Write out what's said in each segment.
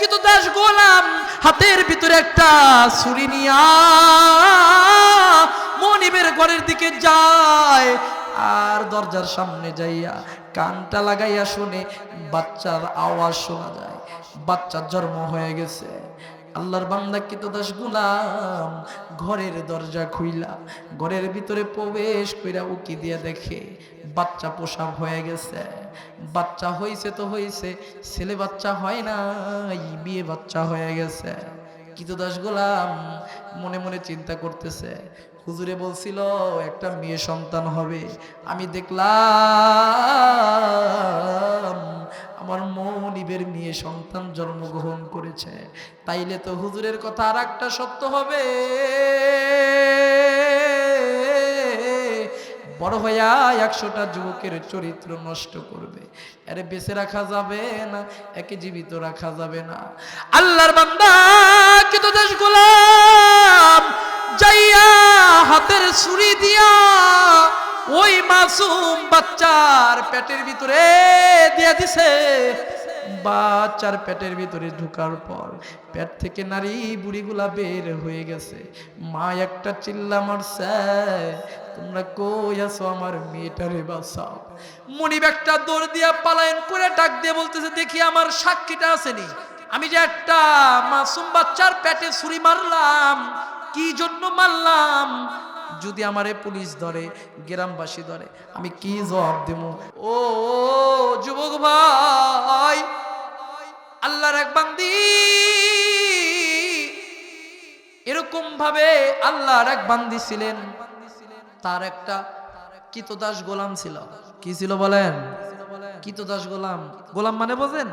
কিন্তু দাস গোলাম হাতের ভিতরে একটা ছুরি নিয়া মনিবের ঘরের দিকে যায় আর দরজার সামনে যাইয়া কানটা লাগাইয়া শুনে বাচ্চার আওয়াজ শোনা যায়। বাচ্চার জন্ম হয়ে গেছে। আল্লাহর বান্দা কিত দাস গুলাম ঘরের দরজা খুইলা, ঘরের ভিতরে প্রবেশ কইরা উকি দিয়া দেখে বাচ্চা পোশাক হয়ে গেছে। বাচ্চা হয়েছে তো হয়েছে ছেলে বাচ্চা হয় নাই, বিয়ে বাচ্চা হয়ে গেছে। কিত দাস গোলাম, মনে মনে চিন্তা করতেছে। হুজুরে বলছিল, একটা মেয়ে সন্তান হবে। আমি দেখলাম, আমার মনিবের মেয়ে সন্তান জন্মগ্রহণ করেছে। তাইলে তো হুজুরের কথা আর একটা সত্য হবে। বড় হইয়া একশোটা যুবকের চরিত্র নষ্ট করবে। আরে বেঁচে রাখা যাবে না, একে জীবিত রাখা যাবে না। আল্লাহর বান্দা, কিন্তু দেশ গোলাম, যাইয়া হাতের ছুরি দিয়া ওই মাসুম বাচ্চার পেটের ভিতরে দিয়ে দিছে। বাচ্চার পেটের ভিতরে ঢুকার পর পেট থেকে নারী বুড়িগুলা বের হয়ে গেছে। মা একটা চিল্লা মারছে তোমরা কই আছো আমার মেয়েটারে বাঁচাও? মনিব একটা দৌড় দিয়া পালায়ন করে ডাক দিয়ে বলতেছে, দেখি আমার সাক্ষীটা আসেনি। আমি যে একটা মাসুম বাচ্চার পেটে ছুরি মারলাম, কি জন্য মারলাম? যদি আমারে পুলিশ ধরে, গ্রামবাসী ধরে, আমি কি জবাব দেব? ও, যুবক ভাই, আল্লাহর এক বান্দি। এরকম ভাবে আল্লাহর এক বান্দি ছিলেন। তার একটা কিতদাস গোলাম ছিল। কি ছিল বলেন? কিতদাস গোলাম। গোলাম মানে বোঝেন?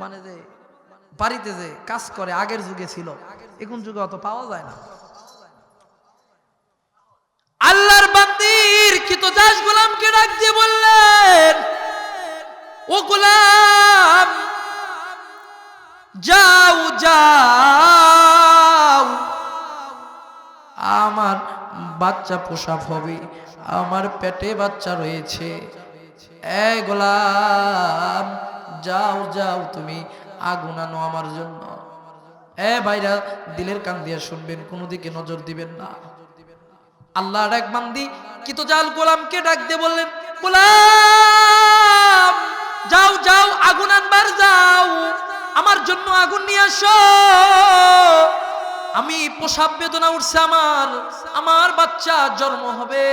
মানে যে বাড়িতে যে কাজ করে, আগের যুগে ছিল। এখন যুগে অত পাওয়া যায় না। আল্লাহর বান্দির কিতদাস গোলামকে ডাক দিয়ে বললেন, ও গোলাম, যাও যাও। আমার বাচ্চা প্রসাব হবে। আমার পেটে বাচ্চা রয়েছে। এ গোলাম, যাও যাও তুমি আগুন আনো আমার জন্য। এ ভাইরা, দিলের কান দিয়া শুনবেন, কোনো দিকে নজর দিবেন না। আল্লাহর এক বান্দি কি তো জাল গোলামকে ডাক দিয়ে বললেন, গোলাম, যাও যাও, আগুন আনবার যাও। আমার জন্য আগুন নিয়ে আসো। আমি প্রসাব বেদনা উঠছে আমার আমার বাচ্চা জন্ম হবে।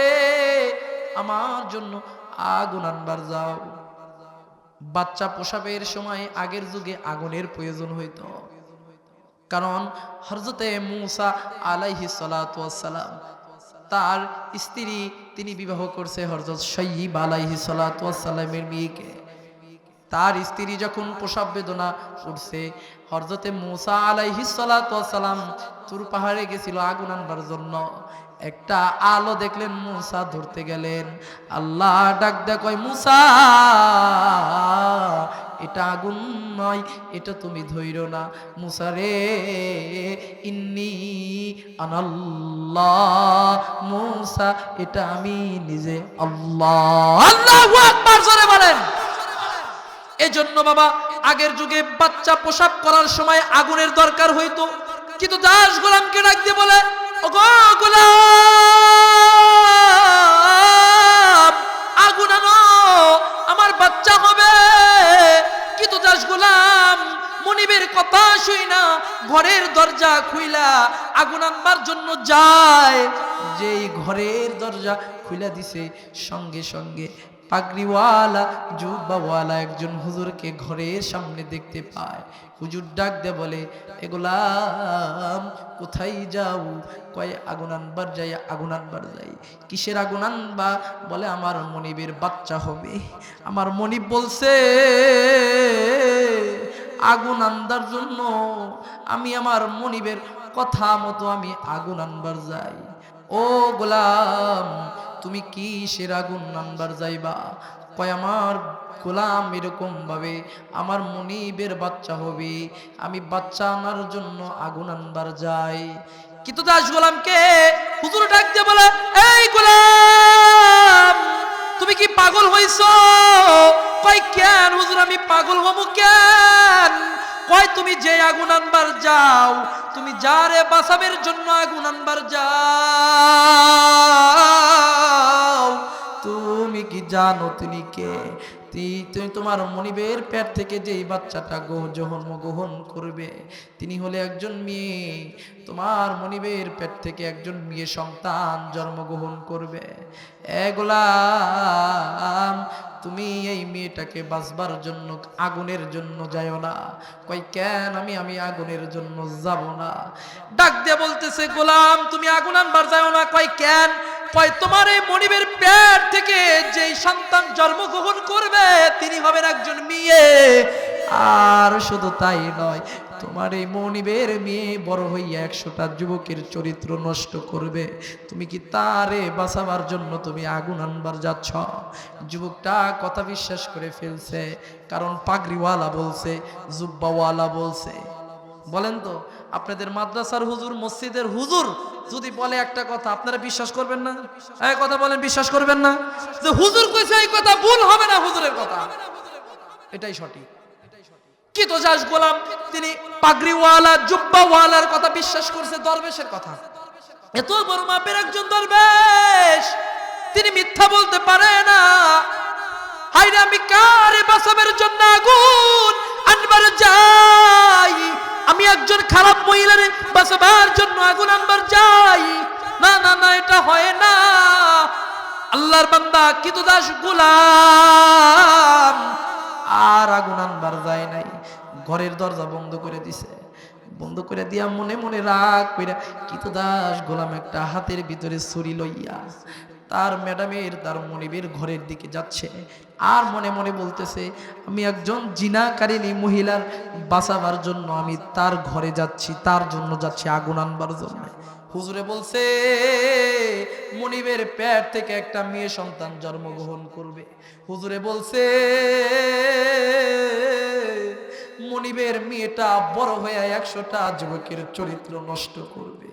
আমার জন্য আগুন আনবার যাও। বাচ্চা প্রসাবের সময় আগের যুগে আগুনের প্রয়োজন হইত। কারণ হরজতে মুসা আলাইহি সালাম তার স্ত্রী তিনি বিবাহ করছে হরজত সৈয়িব আলাইহি সালামের মেয়েকে। তার স্ত্রী যখন প্রসাব বেদনা উঠছে হরজতে মুসা আলাইহি সালাম তুর পাহাড়ে গেছিল আগুন আনবার জন্য। একটা আলো দেখলেন মুসা ধরতে গেলেন। আল্লাহ ডাক দেখ মুসা, এটা আগুন নয়, এটা তুমি ধৈর না। মুসা রে, ইন্নি আনাল্লাহ, মুসা, এটা আমি নিজে আল্লাহ। আল্লাহু বলেন। এজন্য বাবা আগের যুগে বাচ্চা পোশাক করার সময় আগুনের দরকার হইতো। কিন্তু দাস গোলামকে ডাক দিয়ে বলে, ওগো গোলাম, আগুন আনো, আমার বাচ্চা হবে। কিন্তু দাস গোলাম মনিবের কথা শুই না, ঘরের দরজা খুইলা আগুন আনবার জন্য যায়। যেই ঘরের দরজা খুইলা দিছে, সঙ্গে সঙ্গে পাগড়িওয়ালা, জুব্বাওয়ালা একজন হুজুরকে ঘরের সামনে দেখতে পায়। হুজুর ডাক দে বলে এগুলাম কোথায় যাও? কয়, আগুন আনবার যাই, আগুন আনবার যাই। কিসের আগুন আনবা? বলে, আমার মনিবের বাচ্চা হবে। আমার মনিব বলছে, আগুন আনবার জন্য আমি আমার মনিবের কথা মতো আমি আগুন আনবার যাই। ও গোলাম তুমি কি সের আগুন নাম্বার যাইবা? কয়, আমার গোলাম এরকম ভাবে আমার মনিবের বাচ্চা হবে, আমি বাচ্চা আনার জন্য আগুন আনবার যাই। কিন্তু দাস গোলামকে হুজুর ডাক দিয়ে বলে, এই গোলাম, তুমি কি পাগল হইছো? কয়, কেন হুজুর, আমি পাগল হব কেন? কয়, তুমি যে আগুন আনবার যাও, তুমি যারে বাসাবের জন্য আগুন আনবার যাও। জানো তিনি কে? তুমি তোমার মনিবের পেট থেকে যেই বাচ্চাটা গো জন্ম গ্রহণ করবে, তিনি হলে একজন মেয়ে। তোমার মনিবের পেট থেকে একজন মেয়ে সন্তান জন্মগ্রহণ করবে। এগুলাম তুমি এই মেয়েটাকে বাঁচবার জন্য, আগুনের জন্য যাইও না। কই কেন আমি আমি আগুনের জন্য যাব না? ডাক দিয়ে বলতেছে, গোলাম, তুমি আগুন আনবার যাও না। কই কেন? কয় তোমার এই মনিবের পেট থেকে যেই সন্তান জন্মগ্রহণ করবে, তিনি হবেন একজন মেয়ে। আর শুধু তাই নয়, তোমার এই মনিবের মেয়ে বড় হইয়া একশোটা যুবকের চরিত্র নষ্ট করবে। তুমি কি তারে বাঁচাবার জন্য তুমি আগুন আনবার যাচ্ছ? যুবকটা কথা বিশ্বাস করে ফেলছে, কারণ পাগড়িওয়ালা বলছে, জুব্বাওয়ালা বলছে। বলেন তো আপনাদের মাদ্রাসার হুজুর, মসজিদের হুজুর যদি বলে একটা কথা, আপনারা বিশ্বাস করবেন না? এই কথা বলেন, বিশ্বাস করবেন না? যে হুজুর কইছে এই কথা, ভুল হবে না হুজুরের কথা। এটাই সঠিক। কি তো যাস গোলাম, তিনি পাগড়িওয়ালা, জুব্বাওয়ালার কথা বিশ্বাস করছে, দরবেশের কথা। এত বড় মাপের একজন দরবেশ, তিনি মিথ্যা বলতে পারে না। হাইরে আমি কারে বাঁচাবের জন্য আগুন আনবার যাই। আমি একজন খারাপ মহিলারে বাঁচাবার জন্য আগুন আনবার যাই না না না, এটা হয় না। আল্লাহর বান্দা কিতু দাস গোলাম। আর আগুন আনবার যায় নাই। ঘরের দরজা বন্ধ করে দিছে। বন্ধ করে দিয়া মনে মনে রাগ কইরা কিতু দাস গোলাম একটা হাতের ভিতরে ছুরি লইয়া তার ম্যাডামের, তার মনিবের ঘরের দিকে যাচ্ছে। আর মনে মনে বলতেছে, আমি একজন জিনাকারিনী মহিলার বাঁচাবার জন্য আমি তার ঘরে যাচ্ছি, তার জন্য যাচ্ছি আগুন আনবার জন্য। হুজুরে বলছে, মনিবের পেট থেকে একটা মেয়ে সন্তান জন্মগ্রহণ করবে। হুজুরে বলছে মনিবের মেয়েটা বড় হয়ে একশোটা যুবকের চরিত্র নষ্ট করবে।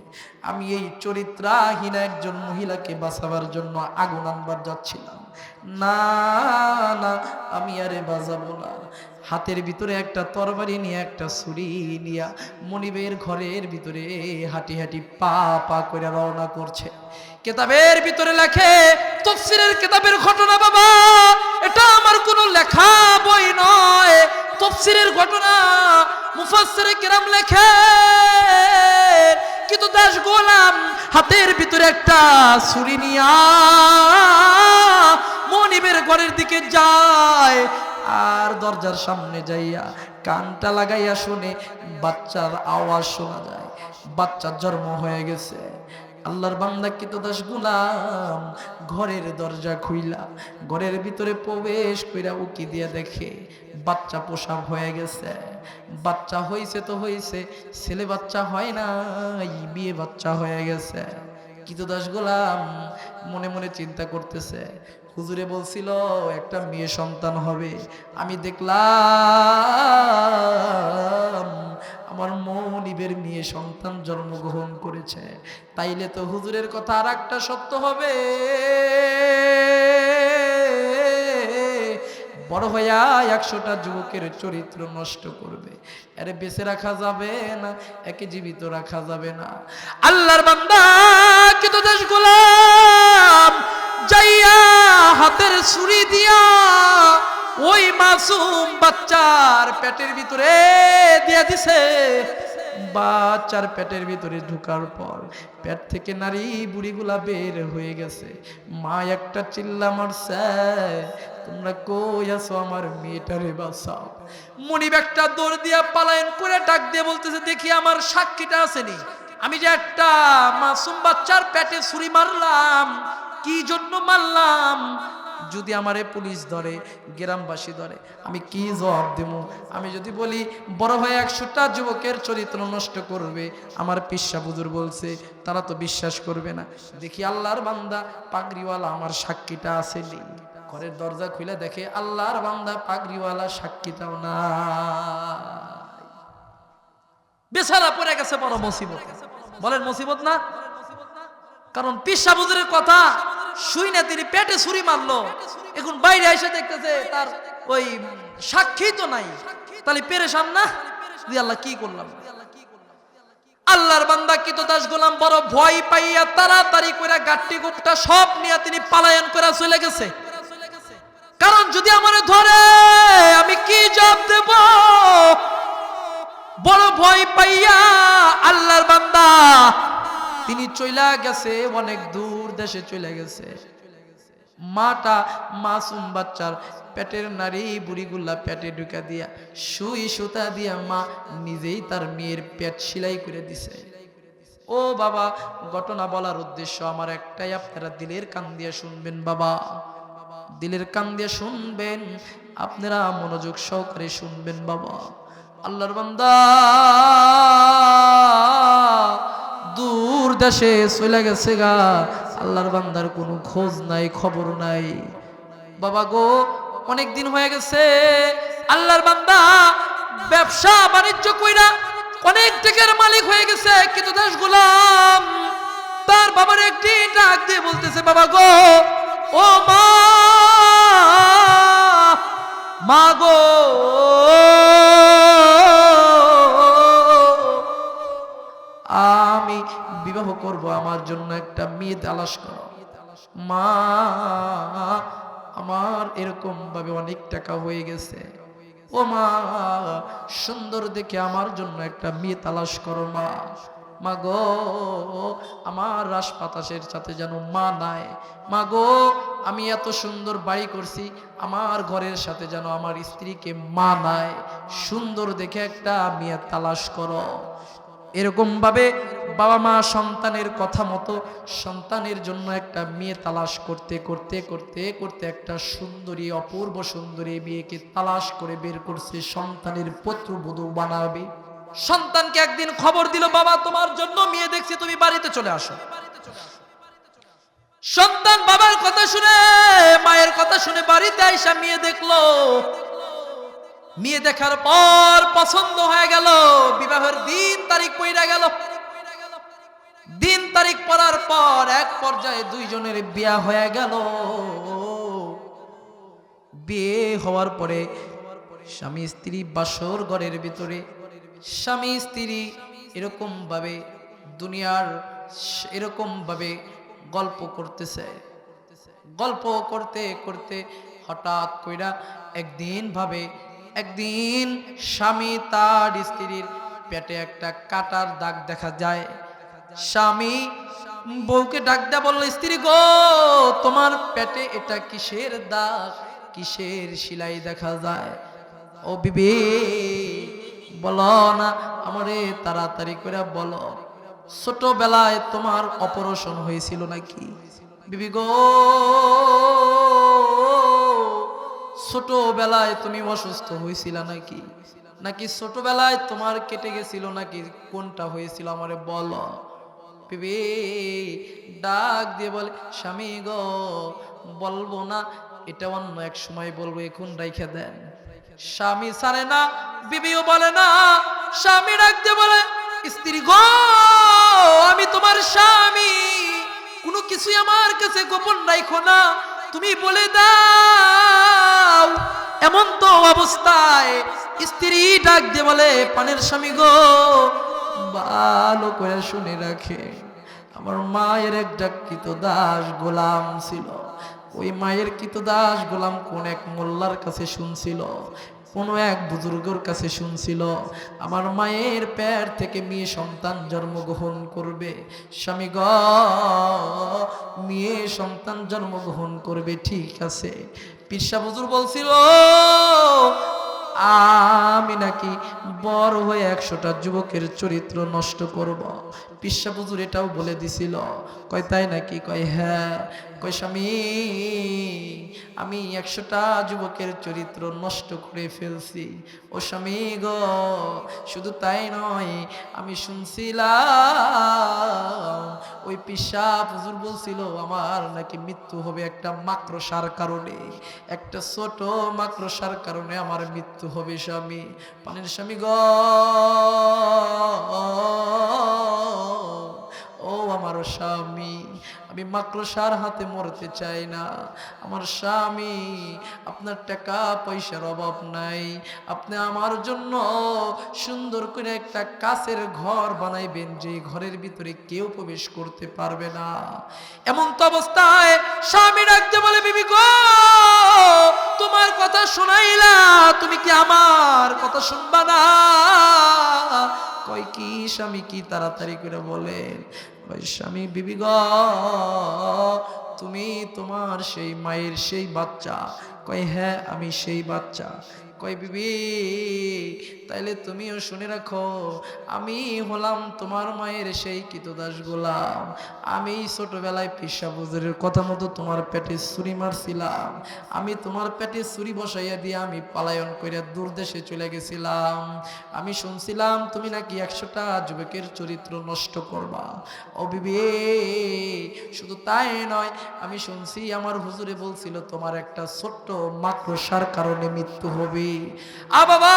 আমি এই চরিত্রাহীন একজন মহিলাকে বাঁচাবার জন্য আগুন আনবার যাচ্ছিলাম। না আমি আরে বাজাবো না। হাতের ভিতরে একটা তরবারি নিয়ে, একটা ছুরি নিয়া মনিবের ঘরের ভিতরে হাঁটি হাঁটি পা পা করে রওনা করছে। কেতাবের ভিতরে লেখে, তফসিরের কেতাবের ঘটনা বাবা, এটা আমার কোনো লেখা বই নয়। তফসিরের ঘটনা মুফাসসিরে কিরাম লেখে, কিন্তু দাস গোলাম হাতের ভিতরে একটা ছুরি নিয়া ঘরের দিকে যায়, আর দরজার সামনে যাইয়া কানটা লাগাইয়া শুনে বাচ্চার আওয়াজ শোনা যায়। বাচ্চার জন্ম হয়ে গেছে। আল্লাহর বান্দা কি তো দাস গুলাম? ঘরের দরজা খুইলা, ঘরের ভিতরে প্রবেশ কইরা উকি দিয়ে দেখে বাচ্চা পোশাক হয়ে গেছে। বাচ্চা হইছে তো হইছে, ছেলে বাচ্চা হয় নাই, বিয়ে বাচ্চা হয়ে গেছে। কিতো দাস গোলাম মনে মনে চিন্তা করতেছে। হুজুরে বলছিল, একটা মেয়ে সন্তান হবে। আমি দেখলাম, আমার মনিবের মেয়ে সন্তান জন্মগ্রহণ করেছে। তাইলে তো হুজুরের কথা আর একটা সত্য হবে। বড় হইয়া একশোটা যুবকের চরিত্র নষ্ট করবে। আরে বেঁচে রাখা যাবে না, একে জীবিত রাখা যাবে না। আল্লাহর বান্দা কিন্তু দেশ গোলাম, যাইয়া হাতের ছুরি দিয়া ওই মাসুম বাচ্চার পেটের ভিতরে দিয়া দিছে। বাচ্চার পেটের ভিতরে ঢুকার পর পেট থেকে নারী বুড়িগুলা বের হয়ে গেছে। মা একটা চিল্লা মারছে তোমরা কই আছো আমার মেয়েটারে বাঁচাও? মনিব একটা দৌড় দিয়া পালায়ন করে ডাক দিয়ে বলতেছে, দেখি আমার সাক্ষীটা আসেনি। আমি যে একটা মাসুম বাচ্চার পেটে ছুরি মারলাম, কি জন্য মারলাম? যদি আমারে পুলিশ ধরে, গ্রামবাসী ধরে, আমি কি জবাব দেব? আমি যদি বলি, বড় হয়ে একশোটা যুবকের চরিত্র নষ্ট করবে, আমার পিসা বুজুর বলছে, তারা তো বিশ্বাস করবে না। দেখি আল্লাহর বান্দা, পাগড়িওয়ালা, আমার সাক্ষীটা আসেনি। ঘরের দরজা খুলে দেখে আল্লাহর বান্দা পাগড়িওয়ালা সাক্ষীটাও না বেচারা পড়ে গেছে বড় মুসিবত। বলেন মুসিবত না? কারণ পিসা বুজুরের কথা শুই না, তিনি পেটে ছুরি মারলো। এখন বাইরে এসে দেখতেছে তার ওই সাক্ষী তো নাই। তাহলে পেরেশান না? আল্লাহ কি করলাম? আল্লাহর বান্দা কিত দাস গোলাম বড় ভয় পাইয়া তাড়াতাড়ি করে গাট্টি গুপটা সব নিয়ে তিনি পালায়ন করে চলে গেছে। কারণ যদি আমার ধরে, আমি কি জবাব দেব? বড় ভয় পাইয়া আল্লাহর বান্দা তিনি চইলা গেছে, অনেক দূর দেশে চলে গেছে। মাটা মাসুম বাচ্চার পেটের নারী বুড়িগুলা পেটে ঢুকা দিয়া সুই সুতা দিয়া মা নিজেই তার মেয়ের পেট সেলাই করে দিছে। ও বাবা, ঘটনা বলার উদ্দেশ্য আমার একটাই, আপনারা দিলের কান দিয়ে শুনবেন বাবা। দিলের কান দিয়ে শুনবেন, আপনারা মনোযোগ সহকারে শুনবেন বাবা। আল্লাহর বান্দা, দূর দেশে চলে গেছে গা। আল্লাহর বান্দার কোনো খোঁজ নাই, খবর নাই। বাবা গো, অনেক দিন হয়ে গেছে। আল্লাহর বান্দা, ব্যবসা বাণিজ্য কইরা অনেক টাকার মালিক হয়ে গেছে, কিন্তু দেশ গোলাম, তার বাবার একটি ডাক দিয়ে বলতেছে, বাবা গো, ও মা মা গো আমি বিবাহ করব, আমার জন্য একটা মেয়ে তালাশ করো। মা, আমার এরকম ভাবে অনেক টাকা হয়ে গেছে। ও মা, সুন্দর দেখে আমার জন্য একটা মেয়ে তালাশ করো মা। মা গো আমার রাস বাতাসের সাথে যেন মা নাই। মা গো আমি এত সুন্দর বাড়ি করছি, আমার ঘরের সাথে যেন আমার স্ত্রীকে মা নাই। সুন্দর দেখে একটা মেয়ে তালাশ করো। এরকম ভাবে বাবা মা সন্তানের কথা মতো সন্তানের জন্য একটা মেয়ে তালাশ করতে করতে করতে করতে একটা সুন্দরী, অপূর্ব সুন্দরী মেয়েকে তালাশ করে বের করছে সন্তানের পুত্রবধূ বানাবে। সন্তানকে একদিন খবর দিল, বাবা, তোমার জন্য মেয়ে দেখছি, তুমি বাড়িতে চলে আসো। সন্তান বাবার কথা শুনে, মায়ের কথা শুনে বাড়িতে আইসা মেয়ে দেখল। মেয়ে দেখার পর পছন্দ হয়ে গেল, বিবাহের দিন তারিখ পইরা গেল। দিন তারিখ পড়ার পর এক পর্যায়ে দুইজনের বিয়া হয়ে গেল। বিয়ে হওয়ার পরে স্বামী স্ত্রী বাসর ঘরের ভিতরে স্বামী, স্ত্রী এরকম ভাবে দুনিয়ার এরকম ভাবে গল্প করতেছে। গল্প করতে করতে হঠাৎ কইরা একদিন ভাবে, একদিন স্বামী তার স্ত্রীর পেটে একটা কাটার দাগ দেখা যায়। স্বামী বউকে ডাক দেয়া বলল, স্ত্রী গো, তোমার পেটে এটা কিসের দাগ? কিসের সিলাই দেখা যায়? ও বিবি বলো না, আমারে তাড়াতাড়ি করে বলো। ছোটবেলায় তোমার অপারেশন হয়েছিল নাকি? বিবি গো, ছোটবেলায় তুমি অসুস্থ হয়েছিল নাকি? নাকি ছোটবেলায় তোমার কেটে গেছিল নাকি? কোনটা হয়েছিল আমারে বলো। বিবি, ডাক দিয়ে বলে, স্বামী গো, বলব না, এটা অন্য এক সময় বলব, এখন রাইখে দেন। স্বামী ছাড়ে না বিবিও বলে না, স্বামী ডাক দিয়ে বলে, স্ত্রী গো, আমি তোমার স্বামী। কোনো কিছুই আমার কাছে গোপন রাখো না। তুমি বলে দাও, এমন তো অবস্থায় স্ত্রী ডাক দিয়ে বলে, পানের স্বামী গো, ভালো করে শুনে রাখে। আমার মায়ের এক ডাকিত দাস গোলাম ছিল। ওই মায়ের কিত দাস গোলাম কোন এক মোল্লার কাছে শুনছিল। কোনো এক বুজুর্গর কাছে শুনছিল, আমার মায়ের পেট থেকে মেয়ে সন্তান জন্মগ্রহণ করবে। স্বামী গ, মেয়ে সন্তান জন্মগ্রহণ করবে, ঠিক আছে। পিসা বুজুর বলছিল, আমি নাকি বড় হয়ে একশোটা যুবকের চরিত্র নষ্ট করব। পিসা বুজুর এটাও বলে দিছিল, কয় তাই নাকি? কয় হ্যাঁ কয় স্বামী, আমি একশোটা যুবকের চরিত্র নষ্ট করে ফেলছি। ও স্বামী গো, শুধু তাই নয়, আমি শুনছিলাম, ওই পিসা হুজুর বলছিল, আমার নাকি মৃত্যু হবে একটা মাক্রসার কারণে, একটা ছোট মাক্রসার কারণে আমার মৃত্যু হবে স্বামী। পানির স্বামী গ, ও আমার স্বামী আমি মাকড়সার হাতে মরতে চাই না। আমার স্বামী, আপনার টাকা পয়সার অভাব নাই। আপনি আমার জন্য সুন্দর করে একটা কাছের ঘর বানাইবেন, যে ঘরের ভিতরে কেউ প্রবেশ করতে পারবে না। এমন তো অবস্থায় স্বামী ডাকতে বলে, বিবি গো, তোমার কথা শোনাইলা, তুমি কি আমার কথা শুনবা না? কয় কি স্বামী, কি তাড়াতাড়ি করে বলেন। ভাই স্বামী, বিবি গ, তুমি তোমার সেই মায়ের সেই বাচ্চা। কয় হ্যাঁ আমি সেই বাচ্চা। কয় বিবি? তাইলে তুমিও শুনে রাখো, আমি হলাম তোমার মায়ের সেই কিতদাস গোলাম। আমি ছোটবেলায় পিসা বুজুরের কথা মতো তোমার পেটে ছুরি মারছিলাম। আমি তোমার পেটে ছুরি বসাইয়া দিয়ে আমি পালায়ন করে দূর দেশে চলে গেছিলাম। আমি শুনছিলাম তুমি নাকি একশোটা যুবকের চরিত্র নষ্ট করবা। ও বিবি, শুধু তাই নয়, আমি শুনছি আমার হুজুরে বলছিল তোমার একটা ছোট্ট মাকড়সার কারণে মৃত্যু হবে। বাবা,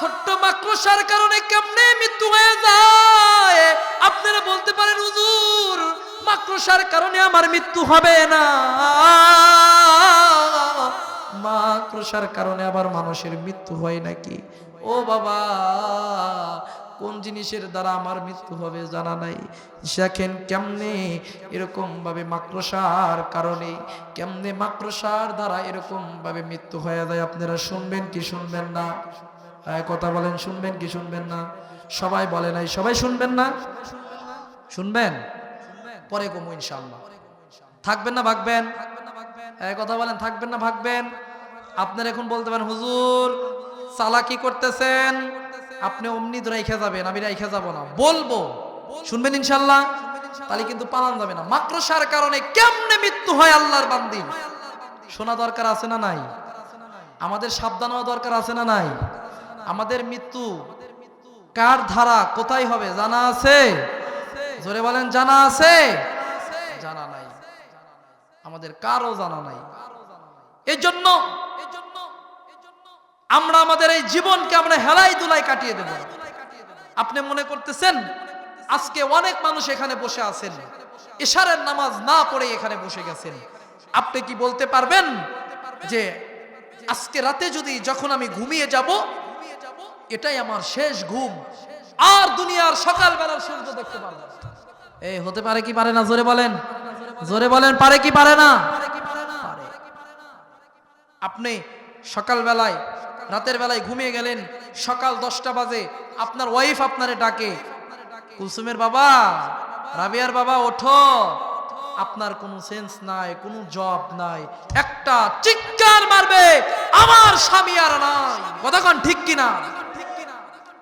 ছোট্ট মাকড়সার কারণে কেমনে মৃত্যু হয়ে যায়? আপনারা বলতে পারেন, হুজুর, মাকড়সার কারণে আমার মৃত্যু হবে না। মাকড়সার কারণে আবার মানুষের মৃত্যু হয় নাকি? ও বাবা কোন জিনিসের দ্বারা আমার মৃত্যু হবে জানা নাই। দেখেন কেমনে এরকম ভাবে মাকড়সার কারণে কেমনে মাকড়সার দ্বারা এরকম ভাবে মৃত্যু হয়ে যায় আপনারা শুনবেন কি শুনবেন না? হ্যাঁ, কথা বলেন শুনবেন কি শুনবেন না? সবাই বলে নাই সবাই শুনবেন না? শুনবেন? পরে কমু ইনশাল্লাহ থাকবেন না ভাগবেন? এই কথা বলেন থাকবেন না ভাগবেন? আপনার এখন বলতে পারেন হুজুর চালাকি করতেছেন? আপনি অমনি রাইখা যাবেন, আমি রাইখা যাব না। বলব, শুনবেন ইনশাল্লাহ তাহলে কিন্তু পালান যাবে না। মাকড়সার কারণে কেমনে মৃত্যু হয় আল্লাহর বান্দির শোনা দরকার আছে না নাই? আমাদের সাবধান হওয়া দরকার আছে না নাই? আমাদের মৃত্যু কার ধারা, কোথায় হবে, জানা আছে? জোরে বলেন, জানা আছে? জানা নাই। আমাদের কারও জানা নাই। এই জন্য আমরা আমাদের এই জীবনকে আমরা হেলাই দুলাই কাটিয়ে দেব। আপনি মনে করতেছেন, আজকে অনেক মানুষ এখানে বসে আছেন ইশারের নামাজ না পড়ে এখানে বসে গেছেন। আপনি কি বলতে পারবেন যে আজকে রাতে যদি যখন আমি ঘুমিয়ে যাব, এটাই আমার শেষ ঘুম। আর দুনিয়ার সকালবেলার সূর্য দেখতে পারব। এই হতে পারে কি পারে না? জোরে বলেন। জোরে বলেন, পারে কি পারে না। আপনি সকালবেলায় রাতের বেলায় ঘুমিয়ে গেলেন সকাল দশটা বাজে আপনার ওয়াইফ আপনারে ডাকে। কুলসুমের বাবা রাবিয়ার বাবা ওঠো। আপনার কোনো সেন্স নাই কোনো জব নাই। একটা চিৎকার মারবে আমার স্বামী আর নাই। কতক্ষণ ঠিক কিনা?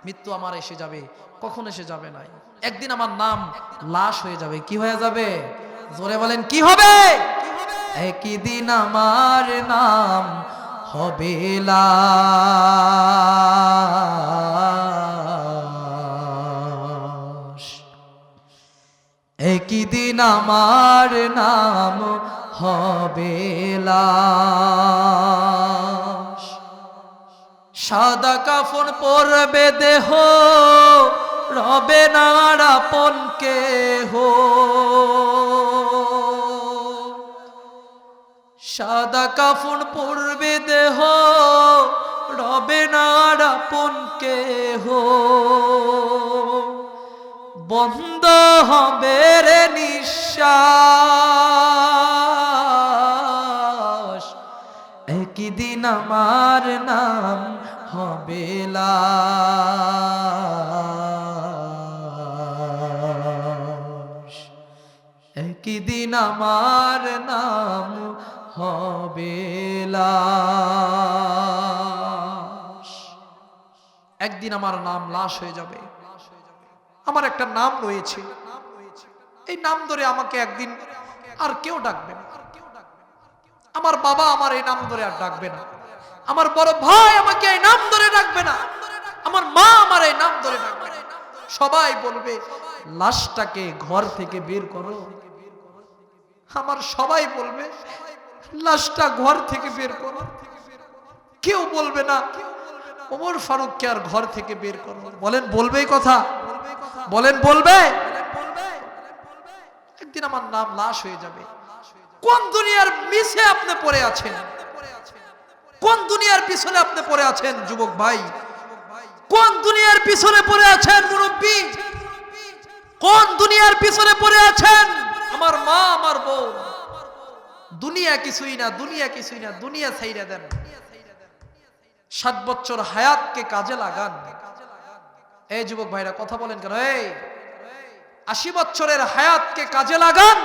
মৃত্যু আমার এসে যাবে কখন এসে যাবে নাই? একদিন আমার নাম লাশ হয়ে যাবে কি হয়ে যাবে? জোরে বলেন কি হবে? একই দিন আমার নাম হবে একই দিন আমার নাম হবে লাশ সাদা কাফন পরবে দেহ, রবে না আপন হো সাদা কাফন পরবে দেহ, রবে না আপন হো বন্ধ হবে রে নিঃশ্বাস, একই দিন আমার নাম হবে একই দিন আমার নাম হবে একদিন আমার নাম লাশ হয়ে যাবে। আমার একটা নাম রয়েছে। এই নাম ধরে আমাকে একদিন আর কেউ ডাকবে না। আমার বাবা আমার এই নাম ধরে আর ডাকবে না। আমার বড় ভাই আমাকে এই নাম ধরে ডাকবে না। আমার মা আমার এই নাম ধরে ডাকবে সবাই বলবে, লাশটাকে ঘর থেকে বের করো। আমার সবাই বলবে লাশটা ঘর থেকে বের করো। কেউ বলবে না, ওমর ফারুককে আর ঘর থেকে বের করো। বলেন, বলবে কথা? বলেন, বলবে? একদিন আমার নাম লাশ হয়ে যাবে। কোন দুনিয়ার মিশে আপনি পড়ে আছেন? কোন দুনিয়ার পিছনে আপনি পড়ে আছেন, যুবক ভাই? কোন দুনিয়ার পিছনে পড়ে আছেন, মুরব্বী? কোন দুনিয়ার পিছনে পড়ে আছেন, আমার মা, আমার বউ? দুনিয়া কিছুই না, দুনিয়া কিছুই না, দুনিয়া ছাইরা দেন। সাত বছর হায়াতকে কাজে লাগান। এই যুবক ভাইরা, কথা বলেন কেন? এই, আশি বছরের হায়াতকে কাজে লাগান।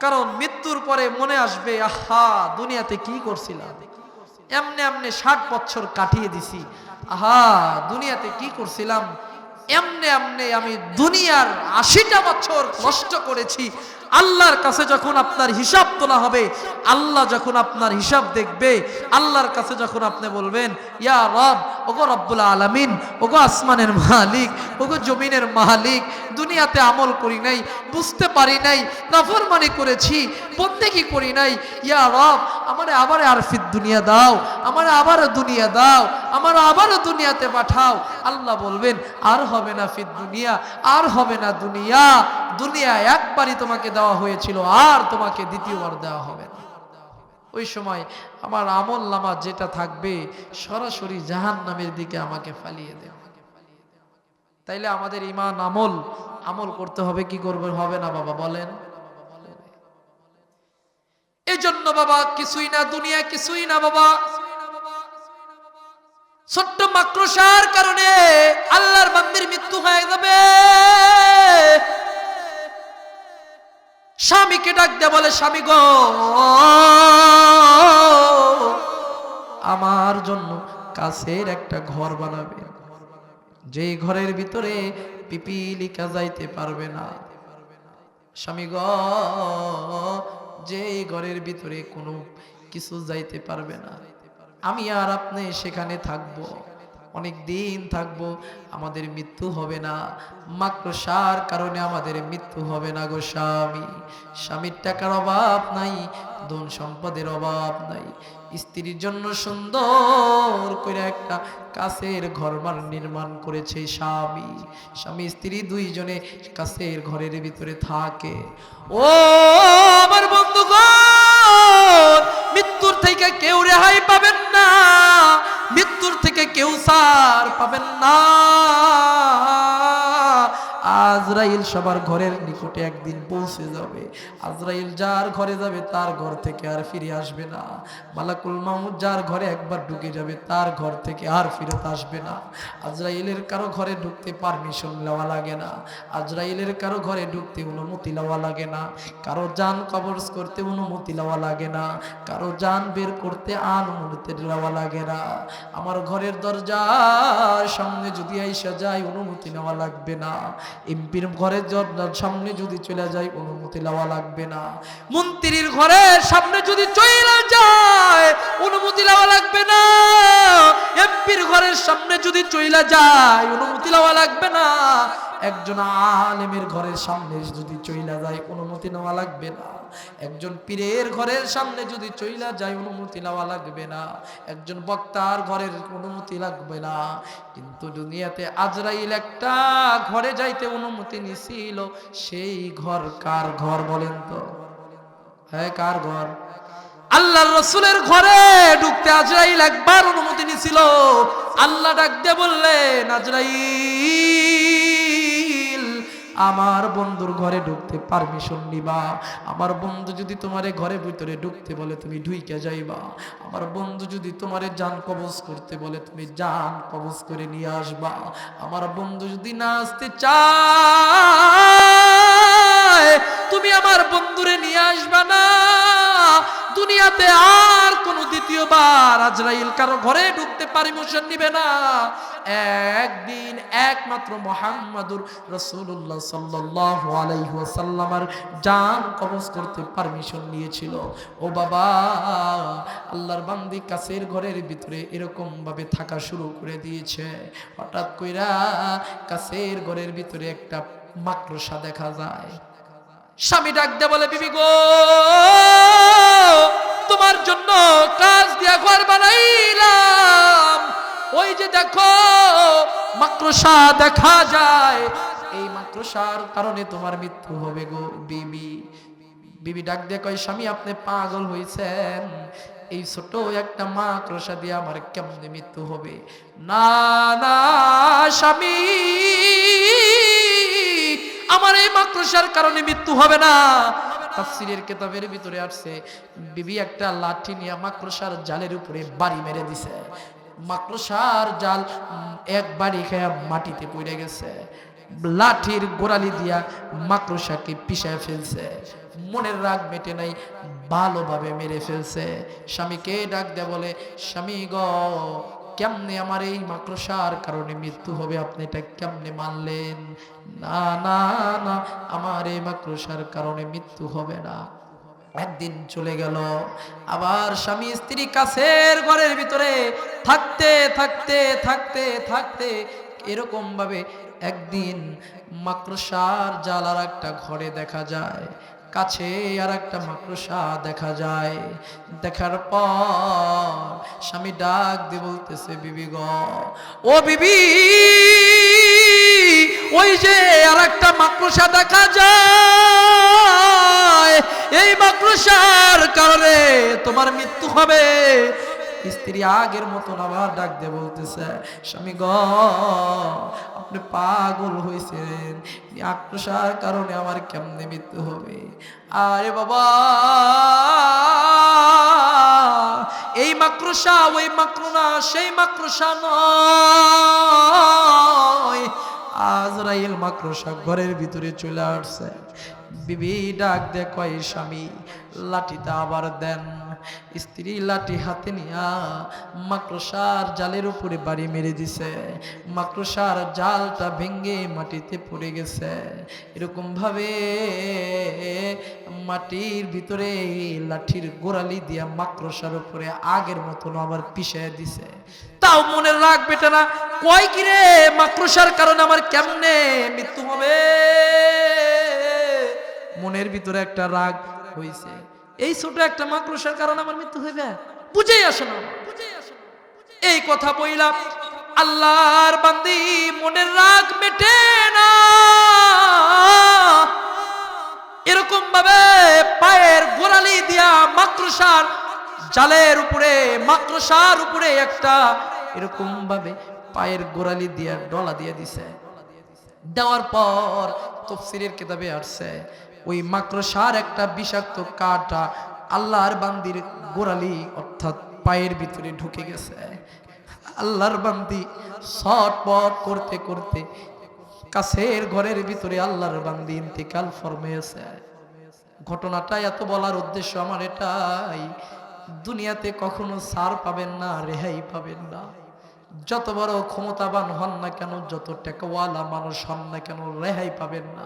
কারণ মৃত্যুর পরে মনে আসবে, আহা, দুনিয়াতে কি করছিলাম? এমনে এমনে ষাট বছর কাটিয়ে দিছি। আহা, দুনিয়াতে কি করছিলাম? এমনে এমনে আমি দুনিয়ার আশিটা বছর নষ্ট করেছি। আল্লাহর কাছে যখন আপনার হিসাব তোলা হবে, আল্লাহ যখন আপনার হিসাব দেখবে, আল্লাহর কাছে যখন আপনি বলবেন, ইয়া রব, ওগো রব্বুল আলামিন, ওগো আসমানের মালিক, ওগো জমিনের মালিক, দুনিয়াতে আমল করি নাই, বুঝতে পারি নাই, নাফরমানি করেছি, বন্দেগি করি নাই, ইয়া রব, আমারে আবার আরফিদ দুনিয়া দাও, আমারে আবারও দুনিয়া দাও, আমার আবারও দুনিয়াতে পাঠাও। আল্লাহ বলবেন, আর হবে না ফিদ দুনিয়া, আর হবে না দুনিয়া। দুনিয়া একবারই তোমাকে দেওয়া হয়েছিল, আর তোমাকে দ্বিতীয়বার দেওয়া হবে না। ওই সময় আমার আমল নামা যেটা থাকবে, সরাসরি জাহান নামের দিকে আমাকে ফালিয়ে দেয় তাইলে আমাদের ইমান আমল আমল করতে হবে কি করবে? হবে না বাবা, বলেন। এই জন্য বাবা, কিছুই না দুনিয়া কিছুই না বাবা। ছোট্ট মাকড়সার কারণে আল্লাহর বান্দির মৃত্যু হয়ে যাবে। স্বামীকে ডাক দে বলে, স্বামী গো, আমার জন্য কাছের একটা ঘর বানাবে। যেই ঘরের ভিতরে পিপিলিকা যাইতে পারবে না। স্বামী গ যেই ঘরের ভিতরে কোনো কিছু যাইতে পারবে না। আমি আর আপনি সেখানে থাকব। অনেক দিন থাকব, আমাদের মৃত্যু হবে না। মাকড়সার কারণে আমাদের মৃত্যু হবে না গো স্বামী। স্বামীর টাকার অভাব নাই, ধন সম্পদের অভাব নাই। স্ত্রীর জন্য সুন্দর করে একটা কাছের ঘরবার নির্মাণ করেছে স্বামী। স্বামী, স্ত্রী দুইজনে কাছের ঘরের ভিতরে থাকে। ও আমার বন্ধুগণ! মৃত্যুর থেকে কেউ রেহাই পাবেন না। মৃত্যুর থেকে কেউ সার পাবেন না। আজরাইল সবার ঘরের নিকটে একদিন পৌঁছে যাবে। আজরাইল যার ঘরে যাবে, তার ঘর থেকে আর ফিরে আসবে না। মালাকুল মাহমুদ যার ঘরে একবার ঢুকে যাবে, তার ঘর থেকে আর ফিরত আসবে না। আজরাইলের কারও ঘরে ঢুকতে পারমিশন নেওয়া লাগে না। আজরাইলের কারও ঘরে ঢুকতে অনুমতি নেওয়া লাগে না। কারও যান কবজ করতে অনুমতি নেওয়া লাগে না। কারও যান বের করতে আন অনুমতি নেওয়া লাগে না। আমার ঘরের দরজার সামনে যদি আইসা যায়, অনুমতি নেওয়া লাগবে না। এমপির ঘরের জর্দার সামনে যদি চলে যায়, অনুমতি নেওয়া লাগবে না। মন্ত্রীর ঘরের সামনে যদি চলে যায়, অনুমতি নেওয়া লাগবে না। এমপির ঘরের সামনে যদি চলে যায়, অনুমতি নেওয়া লাগবে না। একজন আলেমের ঘরের সামনে যদি চইলা যায়, অনুমতি নেওয়া লাগবে না। একজন পীরের ঘরের সামনে যদি চইলা যায়, অনুমতি নেওয়া লাগবে না। একজন বক্তার ঘরের অনুমতি লাগবে না। কিন্তু দুনিয়াতে আজরাইল একটা ঘরে যাইতে অনুমতি নিছিল। সেই ঘর কার ঘর বলেন তো? হ্যাঁ কার ঘর? আল্লাহর রসুলের ঘরে ঢুকতে আজরাইল একবার অনুমতি নিছিল। আল্লাহ ডাক দিয়ে বললেন, আজরাইল! আমার বন্ধুর ঘরে ঢুকতে পারমিশন নিবা। আমার বন্ধু যদি তোমারে ঘরে ভিতরে ঢুকতে বলে, তুমি ঢুইকে যাইবা। আমার বন্ধু যদি তোমারে যান কবজ করতে বলে, তুমি যান কবজ করে নিয়ে আসবা। আমার বন্ধু যদি না আসতে চায় তুমি আমার বন্ধুরে নিয়ে আসবা না। দুনিয়াতে আর কোন দ্বিতীয়বার আজরাইল কারও ঘরে ঢুকতে পারমিশন নিবে না। একদিন একমাত্র মোহাম্মদুর রসুল্লাহ সাল্লাহ জান কবজ করতে পারমিশন নিয়েছিল। ও বাবা, আল্লাহর বান্দি কাছের ঘরের ভিতরে এরকম ভাবে থাকা শুরু করে দিয়েছে। হঠাৎ কইরা কাছের ঘরের ভিতরে একটা মাকড়সা দেখা যায়। স্বামী ডাক দে বলে, বিবি গো, তোমার জন্য কাজ দিয়া ঘর বানাইলাম। ওই যে দেখো, মাকড়সা দেখা যায়। এই মাকড়সার কারণে তোমার মৃত্যু হবে গো, বিবি। বিবি ডাক দিয়ে কয়, স্বামী, আপনি পাগল হয়েছেন এই ছোট একটা মাকড়সা দিয়ে আমার কেমনে মৃত্যু হবে? না না, স্বামী আমার এই মাকড়সার কারণে মৃত্যু হবে না। তাফসিরের কেতাবের ভিতরে আসছে, বিবি একটা লাঠি নিয়ে মাকড়সার জালের উপরে বাড়ি মেরে দিছে। মাকড়সার জাল এক বাড়ি খেয়ে মাটিতে পড়ে গেছে। লাঠির গোড়ালি দিয়া মাকড়সাকে পিষায় ফেলছে। মনের রাগ মেটে নাই, ভালোভাবে মেরে ফেলছে। স্বামীকে ডাক দেয়া বলে, স্বামী গ কেমনে আমার এই মাকড়সার কারণে মৃত্যু হবে? আপনি এটা কেমনে মানলেন? না না না, আমার এই মাকড়সার কারণে মৃত্যু হবে না। একদিন চলে গেল। আবার স্বামী স্ত্রী কাছের ঘরের ভিতরে থাকতে থাকতে থাকতে থাকতে এরকম ভাবে একদিন মাকড়সার জাল আর একটা ঘরে দেখা যায়। কাছে আর একটা মাকড়সা দেখা যায়। দেখার পর স্বামী ডাক দিয়ে বলতেছে, বিবি গ, ও বিবি, ওই যে আর একটা মাকড়সা দেখা যায়। এই মাকড়সার কারণে তোমার মৃত্যু হবে। স্ত্রী আগের মতন আবার ডাক দিয়ে বলতেছে, স্বামী গ আপনি পাগল হয়েছেন। মাকড়সার কারণে আমার কেমনে মৃত্যু হবে? আরে বাবা! এই মাকড়সা, ওই মাকড়না, সেই মাকড়সা নয়। আজরাইল মাকড়সা ঘরের ভিতরে চলে আসছে। বিবি ডাক দে কয় স্বামী, লাঠিটা আবার দেন। স্ত্রী লাঠি হাতে নিয়া মাকড়সার জালের উপরে বাড়ি মেরে দিছে। মাকড়সার জালটা ভেঙ্গে মাটিতে পড়ে গেছে। এরকম ভাবে মাটির ভিতরে লাঠির গোড়ালি দিয়া মাকড়সার উপরে আগের মতন আবার পিষায় দিছে। তাও মনে রাখ না কয় কিরে মাকড়সার কারণে আমার কেমনে মৃত্যু হবে? মনের ভিতরে একটা রাগ হইছে। এই ছোট একটা মাকড়সার কারণে আমার মৃত্যু হইবে বুঝেই আসে না। এই কথা বইলাম। আল্লাহর বান্দি মনের রাগ মেটে না। এরকম ভাবে পায়ের গোড়ালি দিয়া মাকড়সার জালের উপরে, মাকড়সার উপরে একটা এরকম ভাবে পায়ের গোড়ালি দিয়া ডলা দিয়ে দিছে। দেওয়ার পর তফসিরের কিতাবে আসছে ওই মাকড়সার একটা বিষাক্ত কাটা আল্লাহর বান্দির গোড়ালি অর্থাৎ পায়ের ভিতরে ঢুকে গেছে। আল্লাহর বান্দি ছটপট করতে করতে কাছের ঘরের ভিতরে আল্লাহর বান্দি ইন্তেকাল ফরমেছে ঘটনাটা এত বলার উদ্দেশ্য আমার এটাই, দুনিয়াতে কখনো সার পাবেন না, রেহাই পাবেন না। যত বড় ক্ষমতাবান হন না কেন, যত টাকাওয়ালা মানুষ হন না কেন, রেহাই পাবেন না।